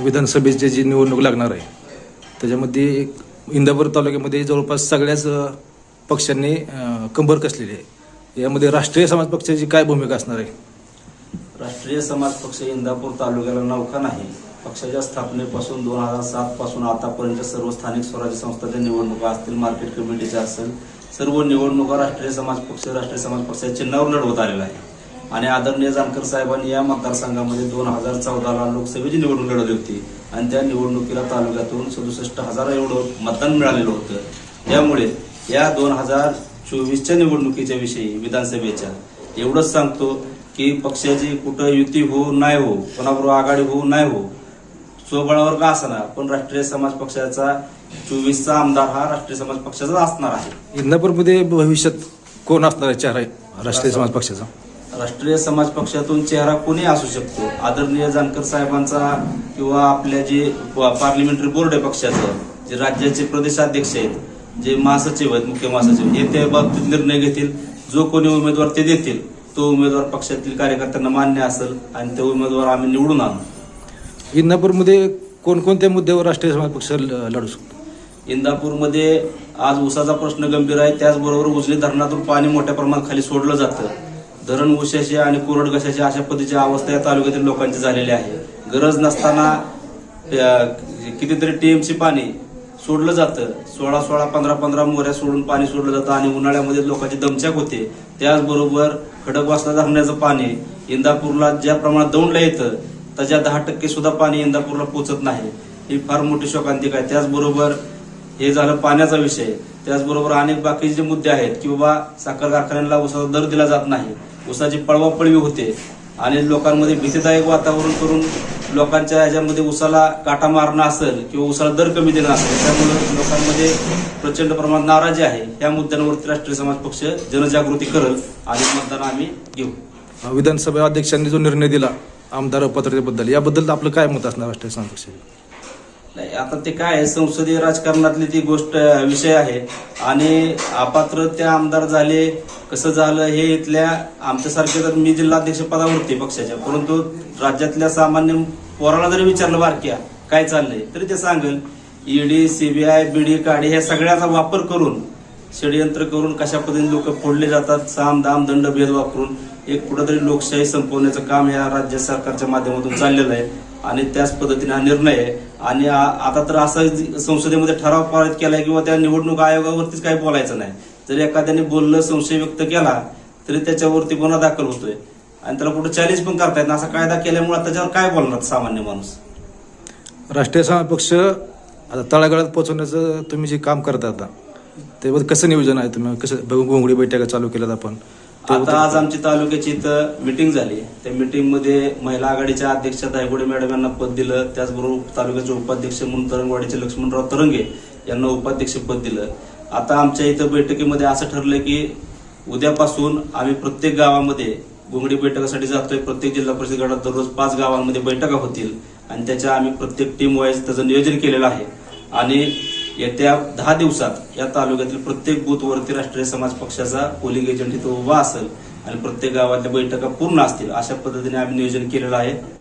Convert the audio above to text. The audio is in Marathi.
विधानसभेची जी निवडणूक लागणार आहे त्याच्यामध्ये इंदापूर तालुक्यामध्ये जवळपास सगळ्याच पक्षांनी कंबर कसलेली आहे. यामध्ये राष्ट्रीय समाज पक्षाची काय भूमिका असणार आहे? राष्ट्रीय समाज पक्ष इंदापूर तालुक्याला नौका नाही. पक्षाच्या स्थापनेपासून दोन हजार सात पासून आतापर्यंत सर्व स्थानिक स्वराज्य संस्थांच्या निवडणुका असतील मार्केट कमिटीच्या असेल सर्व निवडणुका राष्ट्रीय समाज पक्ष राष्ट्रीय समाज पक्षाच्या चिन्हावर लढवत आलेला आहे आणि आदरणीय जानकर साहेबांनी या मतदारसंघामध्ये दोन हजार चौदाला लोकसभेची निवडणूक लढवली होती. आणि त्या निवडणुकीला तालुक्यातून सदुसष्ट हजार एवढं मतदान मिळालेलं होतं. त्यामुळे या दोन हजार चोवीसच्या निवडणुकीच्या विषयी विधानसभेच्या एवढंच सांगतो की पक्षाची कुठं युती होऊ नाही हो कोणाबरोबर आघाडी होऊ नाही हो स्वबळावर का असणार? पण राष्ट्रीय समाज पक्षाचा चोवीसचा आमदार हा राष्ट्रीय समाज पक्षाचा असणार आहे. इंदापूरमध्ये भविष्यात कोण असणार आहे? आहे. राष्ट्रीय समाज पक्षाचा. राष्ट्रीय समाज पक्षातून चेहरा कोणी असू शकतो. आदरणीय जानकर साहेबांचा किंवा आपल्या जे पार्लिमेंटरी बोर्ड आहे पक्षाचं जे राज्याचे प्रदेशाध्यक्ष आहेत जे महासचिव आहेत मुख्य महासचिव हे त्या बाबतीत निर्णय घेतील. जो कोणी उमेदवार ते देतील तो उमेदवार पक्षातील कार्यकर्त्यांना मान्य असेल आणि ते उमेदवार आम्ही निवडून आणू. इंदापूरमध्ये कोणकोणत्या मुद्द्यावर राष्ट्रीय समाज पक्ष लढू शकतो? इंदापूरमध्ये आज ऊसाचा प्रश्न गंभीर आहे. त्याचबरोबर उजनी धरणातून पाणी मोठ्या प्रमाणात खाली सोडलं जातं. धरण ऊसाची आणि कोरड घशाची अशा पद्धतीची अवस्था या तालुक्यातील लोकांची झालेली आहे. गरज नसताना कितीतरी टीएमसी पाणी सोडलं जातं. सोळा सोळा पंधरा पंधरा मोऱ्या सोडून पाणी सोडलं जातं आणि उन्हाळ्यामध्ये लोकांची दमछाक होते. त्याचबरोबर खडकवासला धरणाचं पाणी इंदापूरला ज्या प्रमाणात दौंडला येतं त्याच्या दहा टक्के सुद्धा पाणी इंदापूरला पोचत नाही. ही फार मोठी शोकांतिक आहे. त्याचबरोबर हे झालं पाण्याचा विषय. त्याचबरोबर अनेक बाकीचे जे मुद्दे आहेत की बाबा साखर कारखान्याला उसाचा दर दिला जात नाही. उसाची पळवापळवी होते. आणि लोकांमध्ये भीतीदायक वातावरण करून लोकांच्या ह्याच्यामध्ये उसाला काटा मारणं असेल किंवा उसाला दर कमी देणं असेल त्यामुळे लोकांमध्ये प्रचंड प्रमाणात नाराजी आहे. या मुद्द्यांवरती राष्ट्रीय समाज पक्ष जनजागृती करल. आणि मतदान आम्ही घेऊ. विधानसभा अध्यक्षांनी जो निर्णय दिला आमदार पात्रतेबद्दल याबद्दल आपलं काय मत असणार राष्ट्रीय समाज पक्षाचे? नाही आता ते काय आहे संसदीय राजकारणातली ती गोष्ट विषय आहे. आणि अपात्र त्या आमदार झाले कसं झालं हे इथल्या आमच्यासारखे तर मी जिल्हाध्यक्ष पदावरती पक्षाच्या परंतु राज्यातल्या सामान्य पोराला जरी विचारलं बारक्या काय चाललंय? तरी ते सांगेल ईडी सीबीआय बीडी काडी ह्या सगळ्याचा वापर करून षडयंत्र करून कशा पद्धतीने लोक फोडले जातात साम दाम दंड भेद वापरून एक कुठंतरी लोकशाही संपवण्याचं काम या राज्य सरकारच्या माध्यमातून चाललेलं आहे. आणि त्याच पद्धतीने हा निर्णय आहे. आणि आता तर असा संसदेमध्ये ठराव पारित केलाय किंवा त्या निवडणूक आयोगावरतीच काही बोलायचं नाही. जर एखाद्याने बोललं संशय व्यक्त केला तरी त्याच्यावरती गुन्हा दाखल होतोय. आणि त्याला कुठं चॅलेंज पण करता येत नाही. असा कायदा केल्यामुळे त्याच्यावर काय बोलणार सामान्य माणूस? राष्ट्रीय समाज पक्ष आता तळागाळात पोहोचवण्याचं तुम्ही जे काम करता आता त्याबद्दल कसं नियोजन आहे तुम्ही? कसं घोंगडी बैठका चालू केल्यात आपण? आता आज आमची तालुक्याची इथं मिटिंग झाली. त्या मिटिंगमध्ये महिला आघाडीच्या अध्यक्ष दायगुडे मॅडम यांना पद दिलं. त्याचबरोबर तालुक्याचे उपाध्यक्ष म्हणून तरंगवाडीचे लक्ष्मणराव तरंगे यांना उपाध्यक्ष पद दिलं. आता आमच्या इथं बैठकीमध्ये असं ठरलं की उद्यापासून आम्ही प्रत्येक गावामध्ये घोंगडी बैठकासाठी जातोय. प्रत्येक जिल्हा परिषद गटात दररोज पाच गावांमध्ये बैठका होतील. आणि त्याच्या आम्ही प्रत्येक टीम वाईज त्याचं नियोजन केलेलं आहे. आणि येत्या दहा दिवसात या तालुक्यातील प्रत्येक बूथवरती राष्ट्रीय समाज पक्षाचा पोलिंग एजंट इथं उभा असेल आणि प्रत्येक गावातल्या बैठका पूर्ण असतील अशा पद्धतीने आम्ही नियोजन केलेलं आहे.